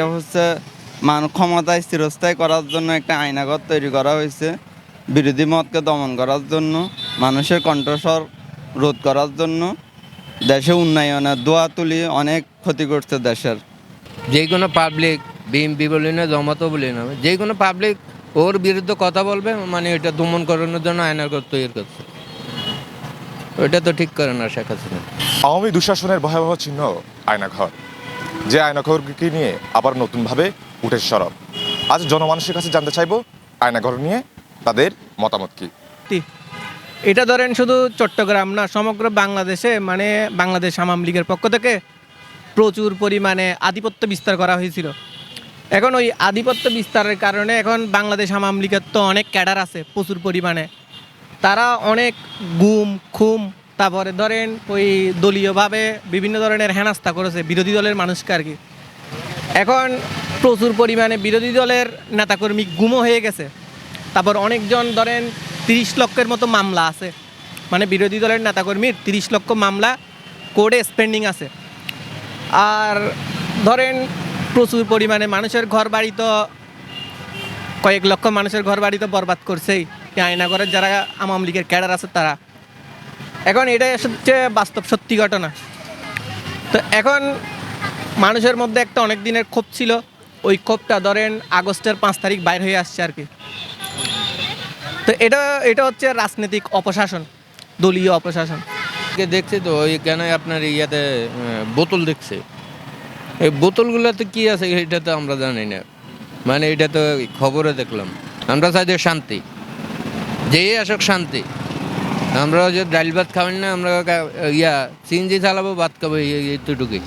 এটা হচ্ছে মান ক্ষমতা স্থিরস্থায়ী করার জন্য একটা আইনাগর তৈরি করা হয়েছে। বিরোধী মতকে দমন করার জন্য মানুষের কণ্ঠস্বর রোধ করার জন্য দেশে উন্নয়নের দোয়া তুলি অনেক ক্ষতি করছে দেশের। যে কোনো পাবলিক বিএমপি বলি না জমাতো বলি না যে কোনো পাবলিক ওর বিরুদ্ধে কথা বলবে মানে এটা দমন করানোর জন্য আয়নাগর তৈরি করছে। ওইটা তো ঠিক করে না শেখ হাসিনা। আওয়ামী দুঃশাসনের ভয়াবহ চিহ্ন আয়নাঘর। যে আয়নাঘরকে নিয়ে আবার নতুনভাবে উঠে সরব। আজ জনমানুষের কাছে জানতে চাইব, আয়নাঘর নিয়ে তাদের মতামত কি। এটা ধরেন শুধু চট্টগ্রাম না, সমগ্র বাংলাদেশে মানে বাংলাদেশ আওয়ামী লীগের পক্ষ থেকে প্রচুর পরিমাণে আধিপত্য বিস্তার করা হয়েছিল। এখন ওই আধিপত্য বিস্তারের কারণে এখন বাংলাদেশ আওয়ামী লীগের তো অনেক ক্যাডার আছে প্রচুর পরিমাণে। তারা অনেক গুম, খুম তারপরে ধরেন ওই দলীয়ভাবে বিভিন্ন ধরনের হেনাস্তা করেছে বিরোধী দলের মানুষকে আর কি। এখন প্রচুর পরিমাণে বিরোধী দলের নেতাকর্মী গুমও হয়ে গেছে। তারপর অনেকজন ধরেন তিরিশ লক্ষের মতো মামলা আছে। মানে বিরোধী দলের নেতাকর্মীর তিরিশ লক্ষ মামলা কোর্টে স্পেন্ডিং আছে। আর ধরেন প্রচুর পরিমাণে মানুষের ঘর বাড়ি তো কয়েক লক্ষ মানুষের ঘর বাড়ি তো বরবাদ করছেই। আয়নাগরের যারা আওয়ামী লীগের ক্যাডার আছে তারা। এখন এটাই হচ্ছে বাস্তব সত্যি ঘটনা। তো এখন মানুষের মধ্যে একটা অনেক দিনের ক্ষোভ ছিল। ওই ক্ষোভটা ধরেন আগস্টের পাঁচ তারিখ বাইর হয়ে আসছে আর কি। তো এটা এটা হচ্ছে রাজনৈতিক অপশাসন, দলীয় অপশাসন। দেখছি তো ওইখানে আপনার ইয়াতে বোতল দেখছে? এই বোতলগুলোতে কি আছে এটা তো আমরা জানি না। মানে এটা তো খবরে দেখলাম। আমরা চাই যে শান্তি। যেই আসুক শান্তি। আমরা যে ডাল ভাত খাবেন না আমরা ইয়া সিনজি চালাবো ভাত খাব এইটুকুই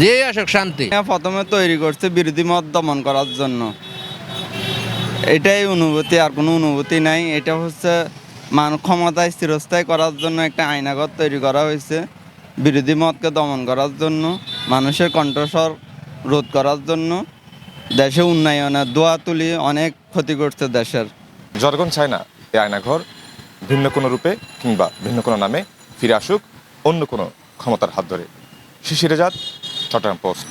যেই আসুক শান্তি। হ্যাঁ, প্রথমে তৈরি করছে বিরোধী মত দমন করার জন্য। এটাই অনুভূতি আর কোনো অনুভূতি নাই। এটা হচ্ছে মান ক্ষমতা স্থিরস্থায়ী করার জন্য একটা আইনাগর তৈরি করা হয়েছে। বিরোধী মতকে দমন করার জন্য মানুষের কণ্ঠস্বর রোধ করার জন্য। দেশে উন্নয়নের দোয়া তুলি অনেক ক্ষতি করছে দেশের। জনগণ চায় না এই আয়নাঘর ভিন্ন কোনো রূপে কিংবা ভিন্ন কোনো নামে ফিরে আসুক, অন্য কোনো ক্ষমতার হাত ধরে। শিশিরে যাত চট্টগ্রাম পোস্ট।